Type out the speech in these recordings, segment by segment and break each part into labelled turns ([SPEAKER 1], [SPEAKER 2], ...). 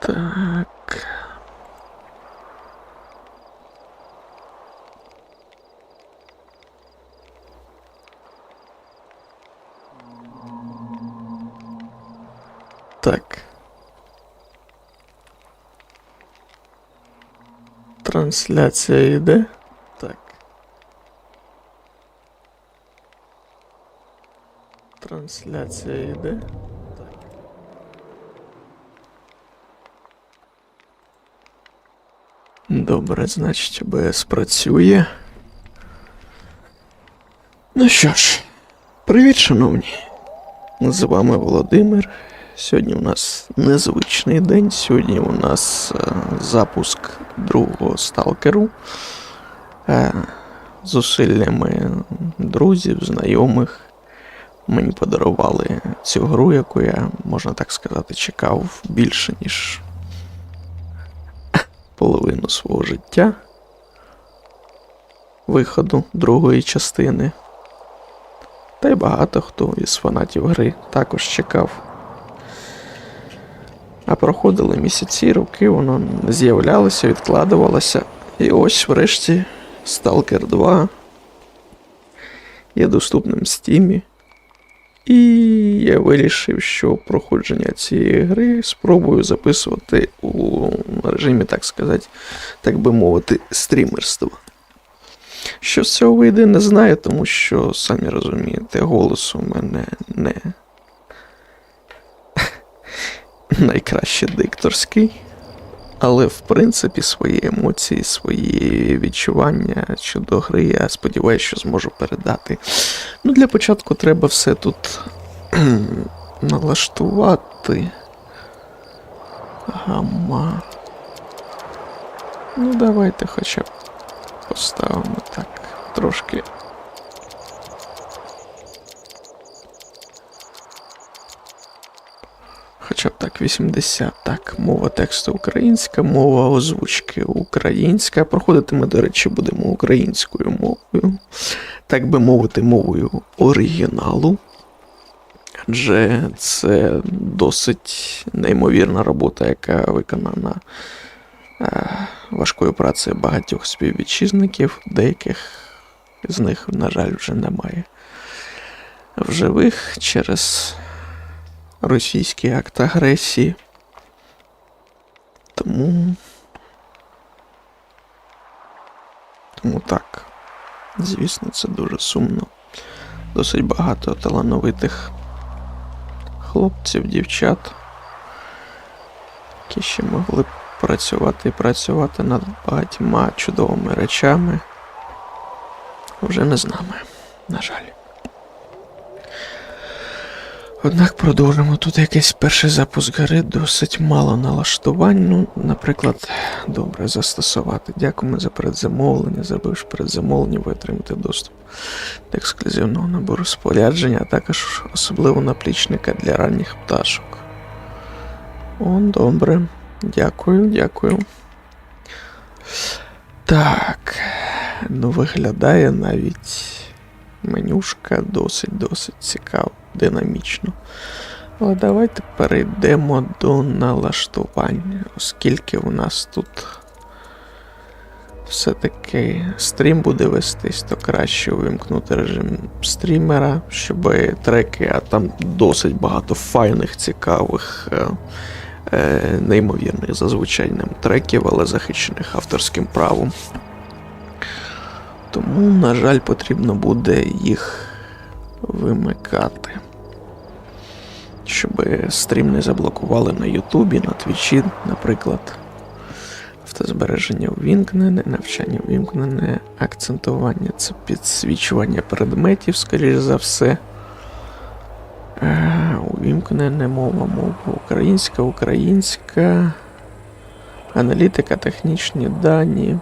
[SPEAKER 1] Так. Так. Трансляція йде. Так. Трансляція йде. Добре, значить, ОБС працює. Ну що ж, привіт, шановні. З вами Володимир. Сьогодні у нас незвичний день. Сьогодні у нас е, запуск другого сталкеру. Е, зусиллями друзів, знайомих. Мені подарували цю гру, яку я, можна так сказати, чекав більше, ніж половину свого життя. Виходу другої частини. Та й багато хто із фанатів гри також чекав. А проходили місяці, роки, воно не з'являлося, відкладувалося. І ось врешті Stalker 2 є доступним в Steam. І я вирішив, що проходження цієї гри спробую записувати у режимі, так сказати, так би мовити, стрімерства. Що з цього вийде, не знаю, тому що, самі розумієте, голос у мене не найкраще дикторський. Але в принципі свої емоції, свої відчування щодо гри, я сподіваюся, що зможу передати. Ну, для початку треба все тут налаштувати. Гамма. Ну, давайте хоча б поставимо так трошки. Хоча б так, 80. Так, мова тексту українська, мова озвучки українська. Проходити ми, до речі, будемо українською мовою. Так би мовити, мовою оригіналу. Адже це досить неймовірна робота, яка виконана е, важкою працею багатьох співвітчизників, деяких з них, на жаль, вже немає в живих через російський акт агресії. Тому. Тому так. Звісно, це дуже сумно. Досить багато талановитих хлопців, дівчат, які ще могли б працювати і працювати над багатьма чудовими речами. Вже не з нами, на жаль. Однак продовжимо. Тут якийсь перший запуск гри, досить мало налаштувань. Ну, наприклад, добре застосувати. Дякуємо за передзамовлення. Зробивши передзамовлення, ви отримаєте доступ до ексклюзивного набору спорядження, а також особливо наплічника для ранніх пташок. О, добре. Дякую, дякую. Так. Ну, виглядає навіть менюшка досить-досить цікаво, динамічно. Але давайте перейдемо до налаштування, оскільки у нас тут все-таки стрім буде вестись, то краще увімкнути режим стрімера, щоб треки, а там досить багато файних, цікавих, е, е, неймовірних за звучанням треків, але захищених авторським правом. Тому, на жаль, потрібно буде їх вимикати. Щоб стрім не заблокували на Ютубі, на Твічі, наприклад. Автозбереження увімкнене, навчання увімкнене, акцентування це підсвічування предметів, скоріш за все. Е, увімкнене мова, мова українська, українська, аналітика, технічні дані.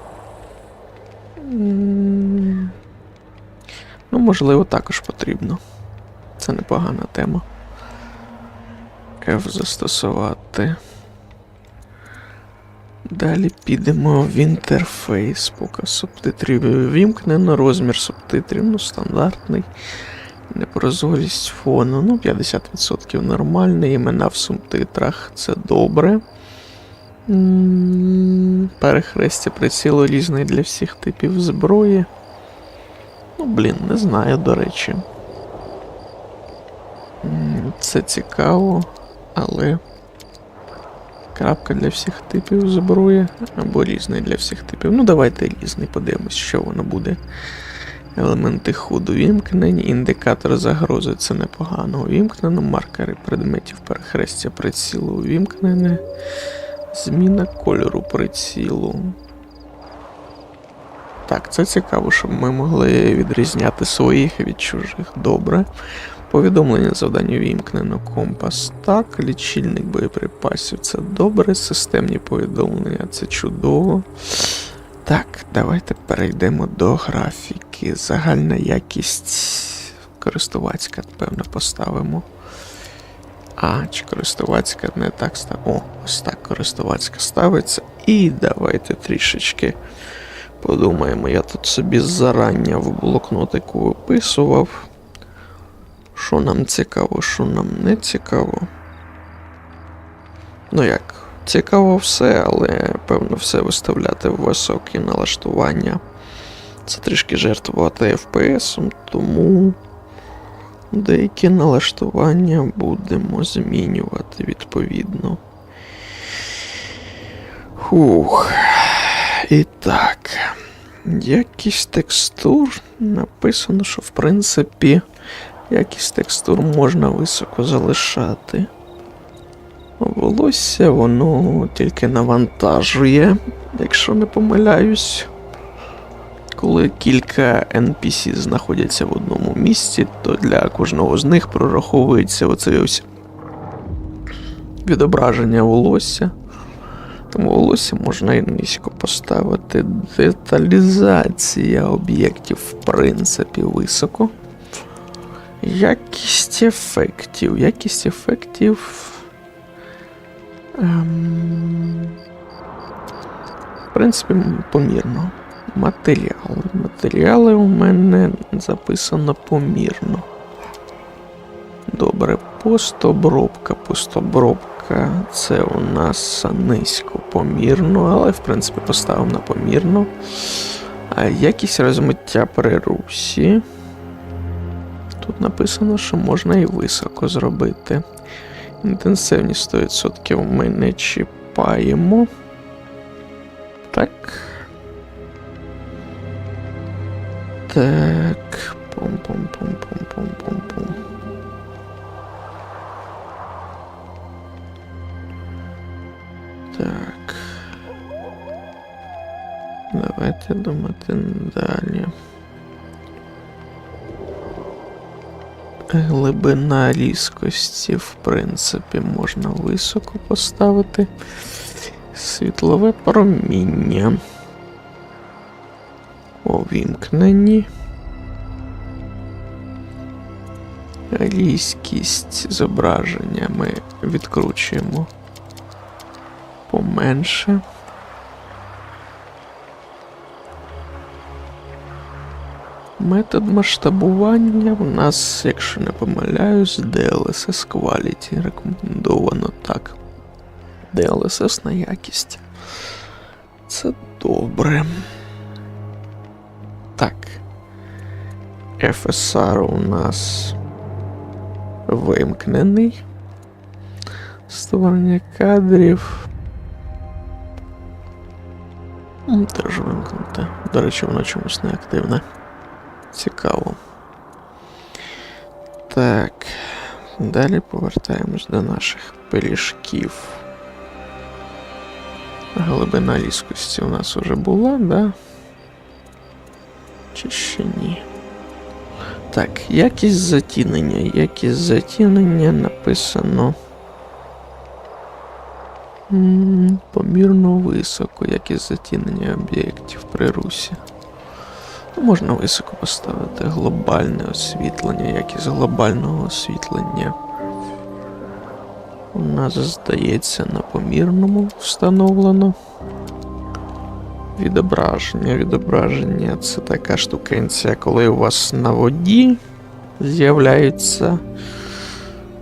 [SPEAKER 1] Ну, можливо, також потрібно. Це непогана тема. F застосувати. Далі підемо в інтерфейс. Показ субтитрів вімкнено, розмір субтитрів, ну, стандартний. Непрозорість фону, ну, 50% нормальний. Імена в субтитрах це добре. Перехрестя прицілу різний для всіх типів зброї. Ну, блін, не знаю, до речі. Це цікаво, але. Крапка для всіх типів зброї або різний для всіх типів. Ну, давайте різний, подивимось, що воно буде. Елементи ходу вімкнені, індикатор загрози це непогано увімкнено, маркери предметів перехрестя прицілу увімкнене. Зміна кольору прицілу. Так, це цікаво, щоб ми могли відрізняти своїх від чужих. Добре. Повідомлення завдання вімкнено компас. Так, лічильник боєприпасів це добре. Системні повідомлення це чудово. Так, давайте перейдемо до графіки. Загальна якість користувацька, певно, поставимо. А, чи користувацька не так ставиться. О, ось так користувацька ставиться. І давайте трішечки подумаємо. Я тут собі зарання в блокнотику виписував. Що нам цікаво, що нам не цікаво. Ну як, цікаво все, але певно все виставляти в високі налаштування. Це трішки жертвувати FPS, тому деякі налаштування будемо змінювати відповідно. Хух. І так. Якість текстур написано, що в принципі якість текстур можна високо залишати. Волосся воно тільки навантажує, якщо не помиляюсь. Коли кілька NPC знаходяться в одному місці, то для кожного з них прораховується оце ось відображення волосся. Тому волосся можна і низько поставити. Деталізація об'єктів, в принципі, високо. Якість ефектів. Якість ефектів. Ем... В принципі, помірно. Матеріали. Матеріали у мене записано помірно. Добре, постобробка. Постобробка це у нас низько помірно, але в принципі поставив на помірно. А якість розмиття при русі. Тут написано, що можна і високо зробити. Інтенсивність 100% ми не чіпаємо. Так. Так. Пум-пум-пум-пум-пум-пум-пум. Так. Давайте думати далі. Глибина різкості, в принципі, можна високо поставити. Світлове проміння. Увімкнені. Різкість зображення ми відкручуємо поменше. Метод масштабування у нас, якщо не помиляюсь, DLSS Quality рекомендовано так. DLSS на якість. Це добре. Так. FSR у нас вимкнений. Створення кадрів. Теж вимкнуте. До речі, воно чомусь не активне. Цікаво. Так. Далі повертаємось до наших пиріжків. Глибина різкості у нас уже була, да? Чи ще ні? Так, якість затінення. Якість затінення написано. Помірно високо, якість затінення об'єктів при русі. Ну, Можна високо поставити глобальне освітлення, якість глобального освітлення. У нас, здається, на помірному встановлено. Відображення. Відображення це така штукенція, коли у вас на воді з'являються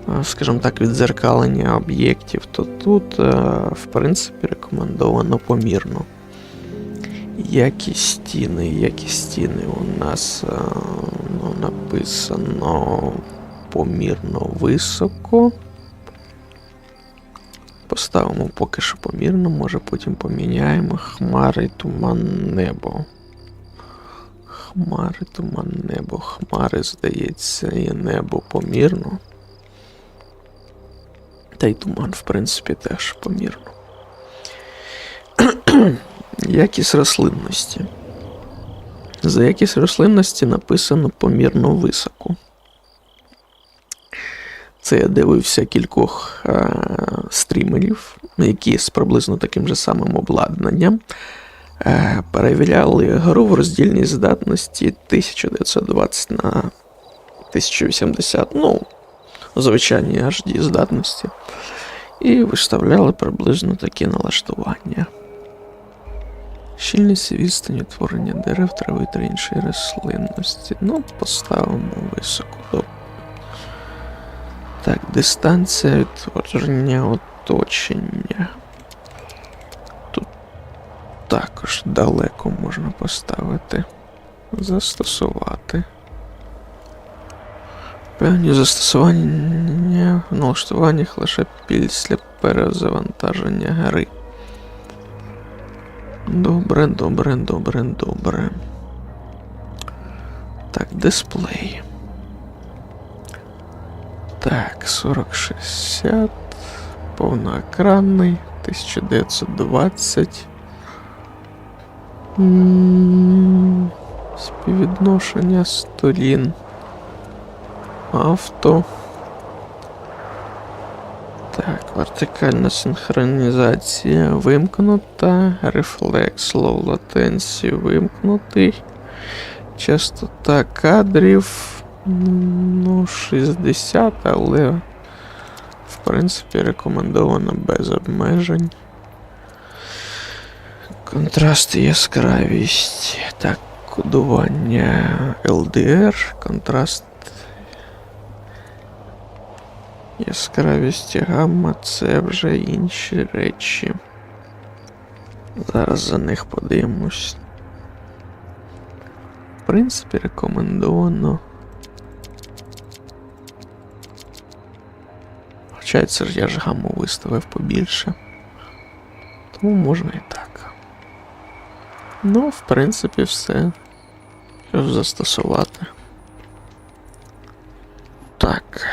[SPEAKER 1] е, скажімо так, відзеркалення об'єктів, то тут, е, в принципі, рекомендовано помірно. Які стіни, які стіни у нас е, ну, написано помірно високо. Поставимо поки що помірно, може потім поміняємо хмари, туман, небо. Хмари, туман, небо. Хмари, здається, і небо помірно. Та й туман, в принципі, теж помірно. Якість рослинності. За якість рослинності написано помірно високо. Це я дивився кількох е, стрімерів, які з приблизно таким же самим обладнанням е, перевіряли гру в роздільній здатності 1920 на 1080, ну, звичайні HD здатності. І виставляли приблизно такі налаштування. Щільність і відстань утворення дерев, трави та іншої рослинності. Ну, поставимо високо. Так, дистанція відтворення оточення. Тут також далеко можна поставити. Застосувати. Певні застосування в налаштуваннях лише після перезавантаження гри. Добре, добре, добре, добре. Так, дисплей. Так, 4060. Повноекранний. 1920. М, Співвідношення сторін. Авто. Так, вертикальна синхронізація вимкнута. Рефлекс low latency вимкнутий. Частота кадрів. Ну, 60, але в принципі рекомендовано без обмежень. Контраст і яскравість. Так, кодування LDR, контраст. Яскравість і гамма це вже інші речі. Зараз за них подивимось. В принципі, рекомендовано. Це ж я ж гамму виставив побільше. Тому можна і так. Ну, в принципі, все. Що застосувати. Так.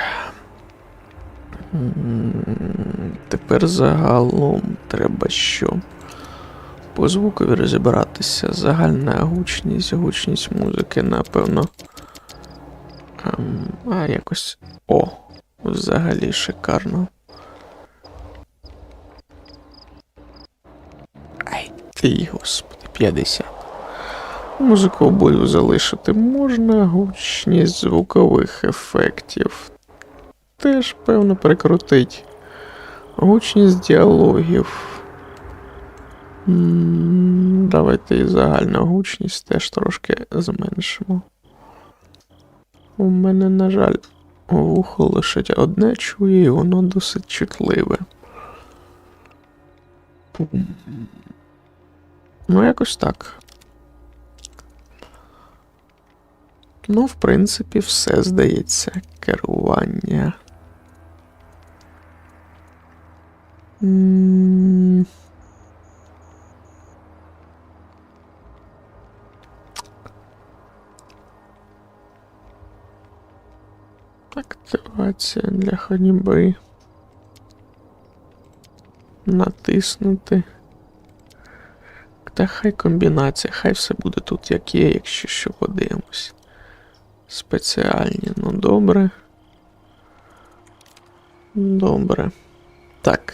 [SPEAKER 1] Тепер загалом треба що? По звукові розібратися. Загальна гучність, гучність музики, напевно. Ем, а якось. О! Взагалі шикарно. Ай ти, господи, 50. Музику обою залишити можна, гучність звукових ефектів. Теж, певно, прикрутить. Гучність діалогів. Давайте і загальну гучність теж трошки зменшимо. У мене, на жаль, вухо лише одне чує, і воно досить чутливе. Ну, якось так. Ну, в принципі, все здається. Керування. М. Активація для ходьби. Натиснути. Та хай комбінація, хай все буде тут як є, якщо що подивимось. Спеціальні, ну добре. Добре. Так.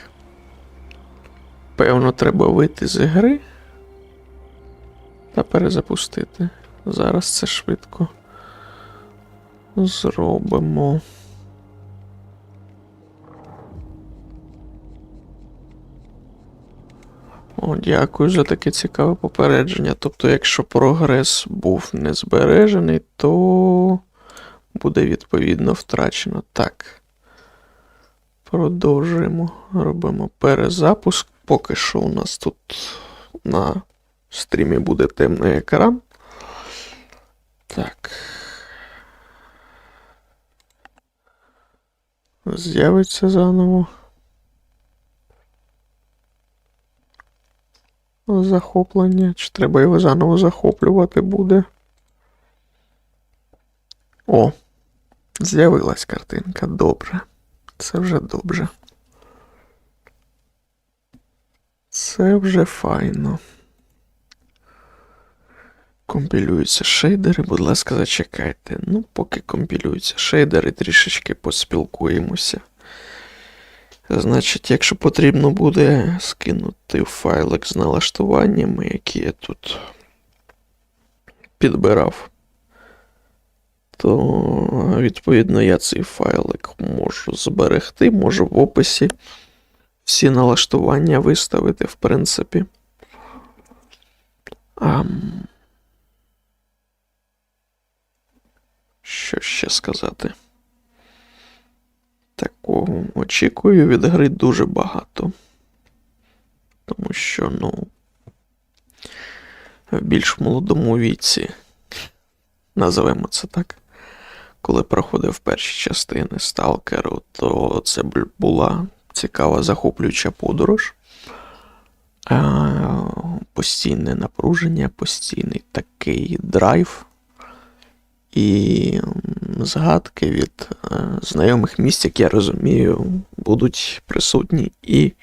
[SPEAKER 1] Певно, треба вийти з гри та перезапустити. Зараз це швидко зробимо. О, дякую за таке цікаве попередження. Тобто, якщо прогрес був не збережений, то буде відповідно втрачено. Так. Продовжуємо. Робимо перезапуск. Поки що у нас тут на стрімі буде темний екран. Так. З'явиться заново. Захоплення. Чи треба його заново захоплювати буде? О, з'явилась картинка. Добре. Це вже добре. Це вже файно. Компілюються шейдери, будь ласка, зачекайте. Ну, поки компілюються шейдери, трішечки поспілкуємося. Значить, якщо потрібно буде скинути файлик з налаштуваннями, які я тут підбирав, то відповідно я цей файлик можу зберегти, можу в описі всі налаштування виставити, в принципі. Ам... Що ще сказати? Такого очікую від гри дуже багато. Тому що, ну, в більш молодому віці, називаємо це так, коли проходив перші частини Сталкеру, то це була цікава захоплююча подорож. Постійне напруження, постійний такий драйв і згадки від е, знайомих місць, як я розумію, будуть присутні і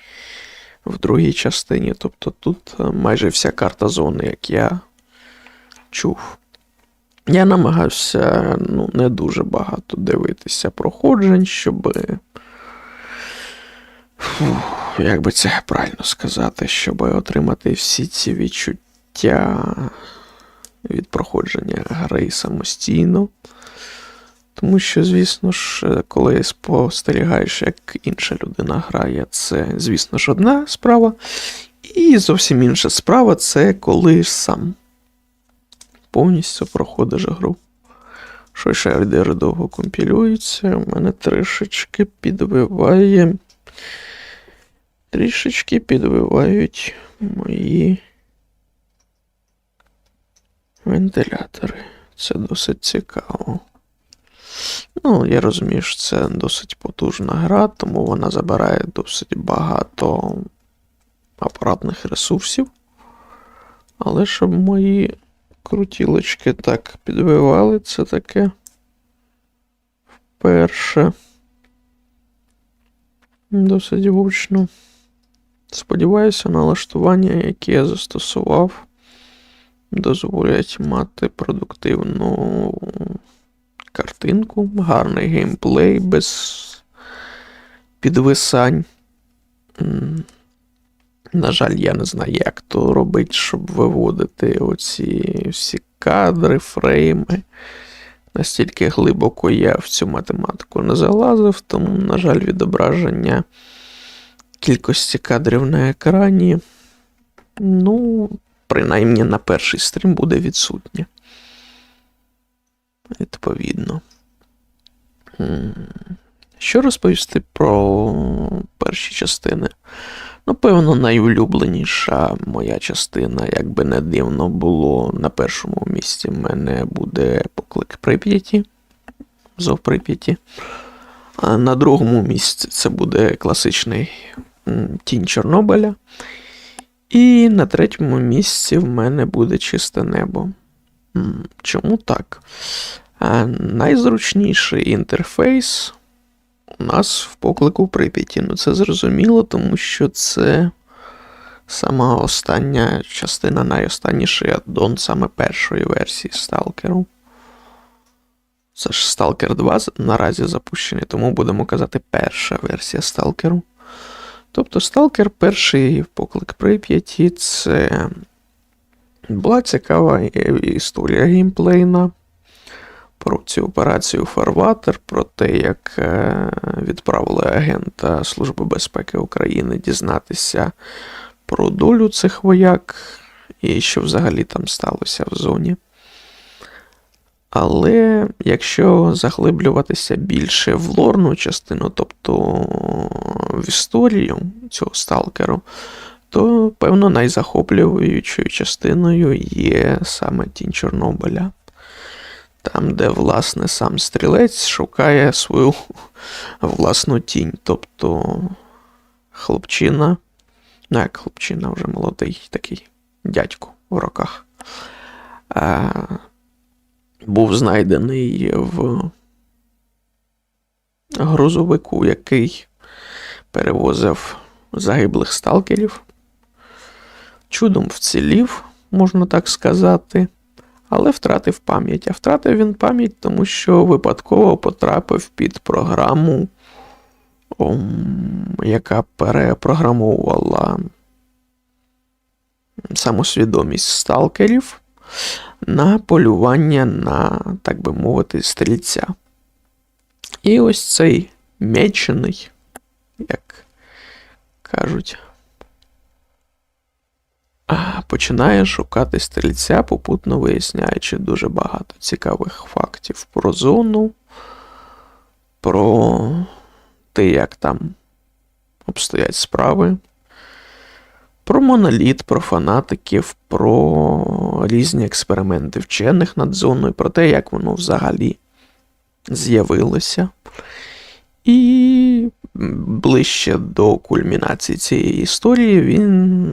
[SPEAKER 1] в другій частині. Тобто тут е, майже вся карта зони, як я чув. Я намагався ну, не дуже багато дивитися проходжень, щоб. Фух, як би це правильно сказати, щоб отримати всі ці відчуття від проходження гри самостійно. Тому що, звісно ж, коли спостерігаєш, як інша людина грає, це, звісно ж, одна справа. І зовсім інша справа це коли сам повністю проходиш гру. Що шейдери довго компілюються, у мене трішечки підвиває. Трішечки підвивають мої вентилятори. Це досить цікаво. Ну, я розумію, що це досить потужна гра, тому вона забирає досить багато апаратних ресурсів. Але щоб мої крутілочки так підвивали, це таке вперше. Досить гучно. Сподіваюся, налаштування, які я застосував, дозволять мати продуктивну картинку, гарний геймплей без підвисань. На жаль, я не знаю, як то робить, щоб виводити оці всі кадри, фрейми. Настільки глибоко я в цю математику не залазив, тому, на жаль, відображення кількості кадрів на екрані, ну, принаймні на перший стрім буде відсутнє. Відповідно. Що розповісти про перші частини? Ну, певно, найулюбленіша моя частина, як би не дивно було на першому місці, в мене буде поклик Прип'яті. Зов Прип'яті. А на другому місці це буде класичний Тінь Чорнобиля. І на третьому місці в мене буде чисте небо. Чому так? А, найзручніший інтерфейс у нас в поклику Прип'яті. Ну, це зрозуміло, тому що це сама остання частина, найостанніший аддон саме першої версії Сталкеру. Це ж Stalker 2 наразі запущений, тому будемо казати перша версія Сталкеру. Тобто Сталкер перший поклик Прип'яті це була цікава історія геймплейна про цю операцію Фарватер, про те, як е, відправили агента Служби безпеки України дізнатися про долю цих вояк і що взагалі там сталося в зоні. Але якщо заглиблюватися більше в лорну частину, тобто в історію цього сталкеру, то певно найзахоплюючою частиною є саме тінь Чорнобиля. Там, де, власне, сам стрілець шукає свою власну тінь. Тобто хлопчина, ну як хлопчина, вже молодий такий дядько в роках. Був знайдений в грузовику, який перевозив загиблих сталкерів. Чудом вцілів, можна так сказати, але втратив пам'ять. А втратив він пам'ять, тому що випадково потрапив під програму, яка перепрограмовувала самосвідомість сталкерів на полювання на, так би мовити, стрільця. І ось цей мечений, як кажуть, починає шукати стрільця, попутно виясняючи дуже багато цікавих фактів про зону, про те, як там обстоять справи, про моноліт, про фанатиків, про різні експерименти вчених над зоною, про те, як воно взагалі з'явилося. І ближче до кульмінації цієї історії він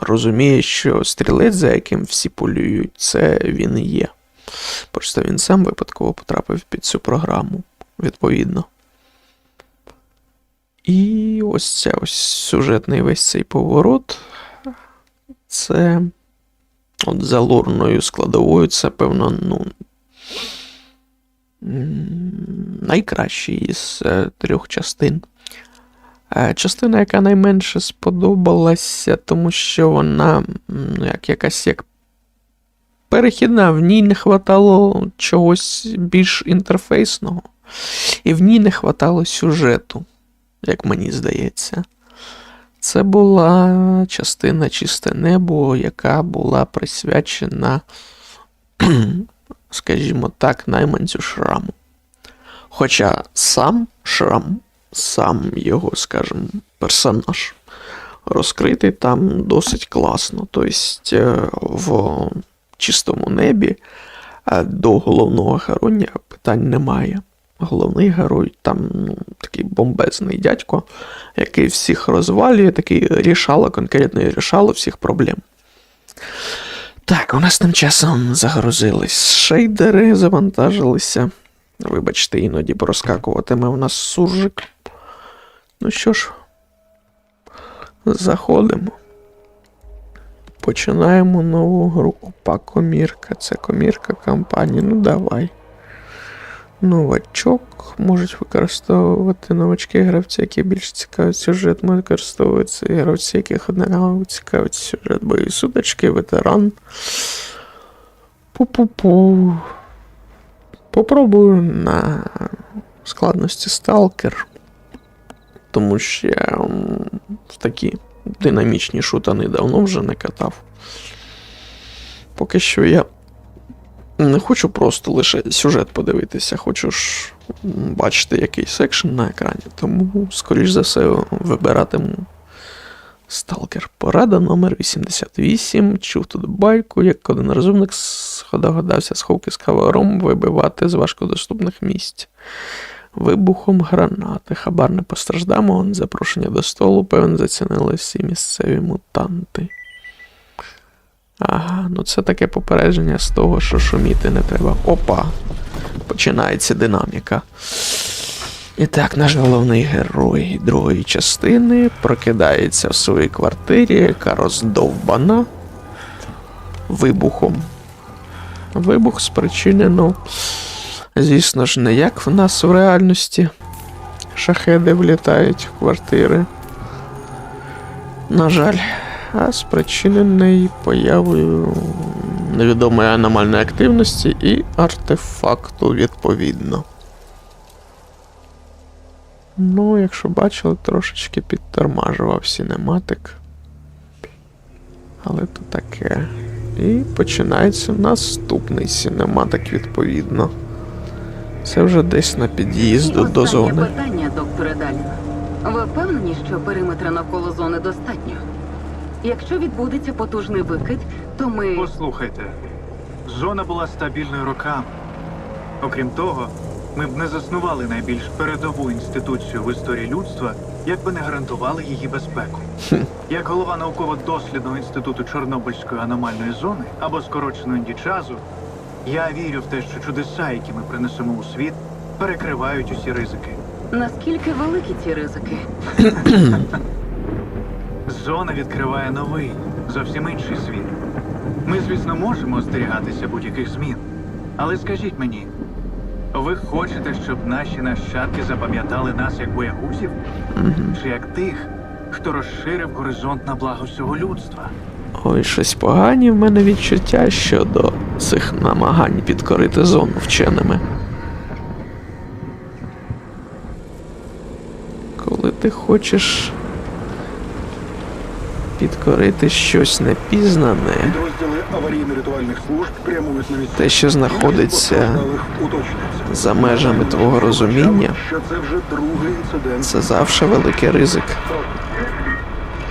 [SPEAKER 1] розуміє, що стрілець, за яким всі полюють, це він і є. Просто він сам випадково потрапив під цю програму, відповідно. І ось це ось сюжетний весь цей поворот. Це от за лорною складовою, це, певно, ну. Найкращий із е, трьох частин. Е, Частина, яка найменше сподобалася, тому що вона ну, як якась як перехідна, в ній не хватало чогось більш інтерфейсного, і в ній не хватало сюжету, як мені здається. Це була частина Чисте небо, яка була присвячена, скажімо так, найманцю шраму. Хоча сам шрам, сам його, скажімо, персонаж розкритий там досить класно. Тобто е, в чистому небі е, до головного героя питань немає. Головний герой там ну, такий бомбезний дядько, який всіх розвалює, такий рішало, конкретно рішало всіх проблем. Так, у нас тим часом загрузились шейдери, завантажилися. Вибачте, іноді проскакуватиме у нас суржик. Ну що ж, заходимо. Починаємо нову гру. Опа, комірка. Це комірка компанії. Ну давай. Новачок можуть використовувати новачки гравці, які більш цікавить сюжет, можуть використовуватися і гравці, яких однаково цікавить сюжет, бойові сутички, ветеран. Пу-пу-пу. Попробую на складності сталкер. Тому що я в такі динамічні шутани давно вже не катав. Поки що я не хочу просто лише сюжет подивитися, хочу ж бачити якийсь екшен на екрані, тому, скоріш за все, вибиратиму Сталкер. Порада номер 88. Чув тут байку, як один розумник догадався сховки з каваром вибивати з важкодоступних місць. Вибухом гранати. Хабар не постраждав, запрошення до столу, певен, зацінили всі місцеві мутанти. Ага, ну це таке попередження з того, що шуміти не треба. Опа! Починається динаміка. І так, наш головний герой другої частини прокидається в своїй квартирі, яка роздовбана вибухом. Вибух спричинено, звісно ж, не як в нас в реальності. Шахеди влітають в квартири. На жаль, а спричинений появою невідомої аномальної активності і артефакту відповідно. Ну, якщо бачили, трошечки підтормажував синематик. Але то таке. І починається наступний синематик, відповідно. Це вже десь на під'їзду до зони.
[SPEAKER 2] питання, докторе Далін. Ви впевнені, що периметра навколо зони достатньо? Якщо відбудеться потужний викид, то ми.
[SPEAKER 3] Послухайте, зона була стабільною роками. Окрім того, ми б не заснували найбільш передову інституцію в історії людства, якби не гарантували її безпеку. Як голова науково-дослідного інституту Чорнобильської аномальної зони або скорочено індічазу, я вірю в те, що чудеса, які ми принесемо у світ, перекривають усі ризики.
[SPEAKER 2] Наскільки великі ці ризики?
[SPEAKER 3] Зона відкриває новий, зовсім інший світ. Ми, звісно, можемо остерігатися будь-яких змін. Але скажіть мені, ви хочете, щоб наші нащадки запам'ятали нас як боягузів? Чи як тих, хто розширив горизонт на благо всього людства?
[SPEAKER 1] Ой, щось погані в мене відчуття щодо цих намагань підкорити зону вченими. Коли ти хочеш підкорити щось непізнане, те, що знаходиться за межами твого розуміння,
[SPEAKER 4] це вже другий інцидент.
[SPEAKER 1] це завжди великий ризик.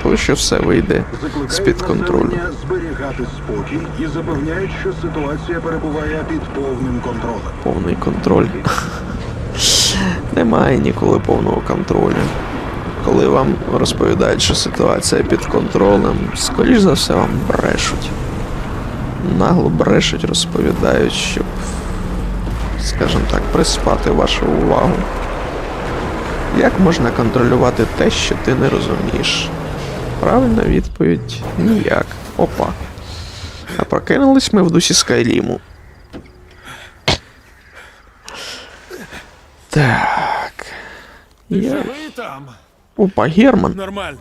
[SPEAKER 1] Тому що все вийде
[SPEAKER 4] Закликають
[SPEAKER 1] з-під контролю.
[SPEAKER 4] зберігати спокій і запевняють, що ситуація перебуває під повним контролем.
[SPEAKER 1] повний контроль. Немає ніколи повного контролю. Коли вам розповідають, що ситуація під контролем, скоріш за все вам брешуть. Нагло брешуть, розповідають, щоб, скажімо так, приспати вашу увагу. Як можна контролювати те, що ти не розумієш? Правильна відповідь ніяк. Опа. А прокинулись ми в дусі Скайліму. Так. Я...
[SPEAKER 5] Живий там?
[SPEAKER 1] Опа, Герман,
[SPEAKER 5] Нормально.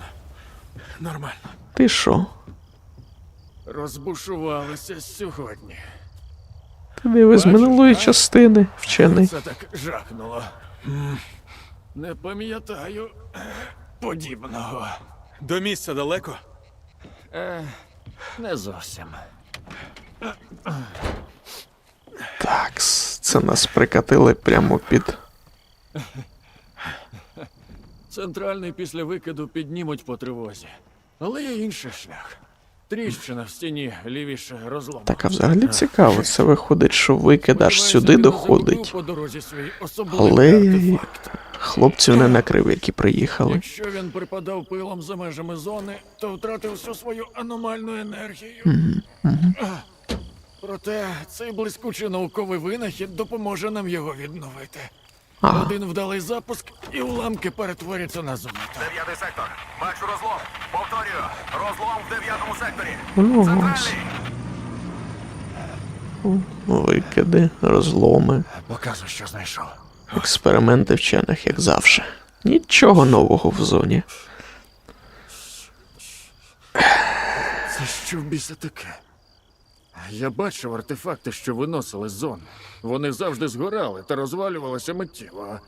[SPEAKER 5] Нормально.
[SPEAKER 1] ти що?
[SPEAKER 5] Розбушувалися сьогодні.
[SPEAKER 1] Ти диви з минулої
[SPEAKER 5] а?
[SPEAKER 1] частини, вчений.
[SPEAKER 5] Це так жахнуло. Не пам'ятаю подібного.
[SPEAKER 6] До місця далеко?
[SPEAKER 5] Е, не зовсім.
[SPEAKER 1] Так, це нас прикатили прямо під.
[SPEAKER 5] Центральний після викиду піднімуть по тривозі. Але є інший шлях. Тріщина в стіні лівіше розлому.
[SPEAKER 1] Так, а взагалі цікаво, це виходить, що викид аж сюди доходить. Але хлопців не накрив, які приїхали.
[SPEAKER 5] Якщо він припадав пилом за межами зони, то втратив всю свою аномальну енергію. А, Проте цей блискучий науковий винахід допоможе нам його відновити.
[SPEAKER 1] Ага.
[SPEAKER 5] Один вдалий запуск, і уламки перетворяться на золото.
[SPEAKER 7] Дев'ятий сектор. Бачу розлом. Повторюю. Розлом в дев'ятому секторі.
[SPEAKER 1] Ну.
[SPEAKER 7] Центральний.
[SPEAKER 1] Викиди, розломи,
[SPEAKER 5] Показуй, що знайшов.
[SPEAKER 1] експерименти вчених, як завжди. Нічого нового в зоні.
[SPEAKER 5] Це що в біса таке? Я бачив артефакти, що виносили з зони. Вони завжди згорали та розвалювалися миттєво.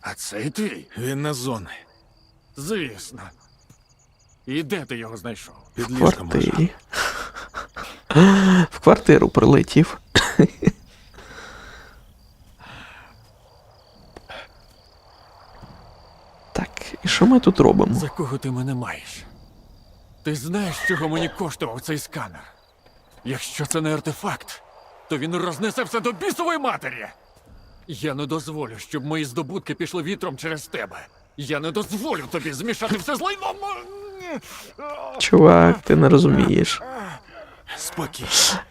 [SPEAKER 5] А цей твій?
[SPEAKER 6] Він на зони.
[SPEAKER 5] Звісно. І де ти його знайшов?
[SPEAKER 6] Під
[SPEAKER 1] В
[SPEAKER 6] ліжком лежав.
[SPEAKER 1] квартирі. В квартиру прилетів. Так, і що ми тут робимо?
[SPEAKER 5] За кого ти мене маєш? Ти знаєш, чого мені коштував цей сканер? Якщо це не артефакт, то він рознесе все до бісової матері. Я не дозволю, щоб мої здобутки пішли вітром через тебе. Я не дозволю тобі змішати все з лайном.
[SPEAKER 1] Чувак, ти не розумієш.
[SPEAKER 6] Спокійно.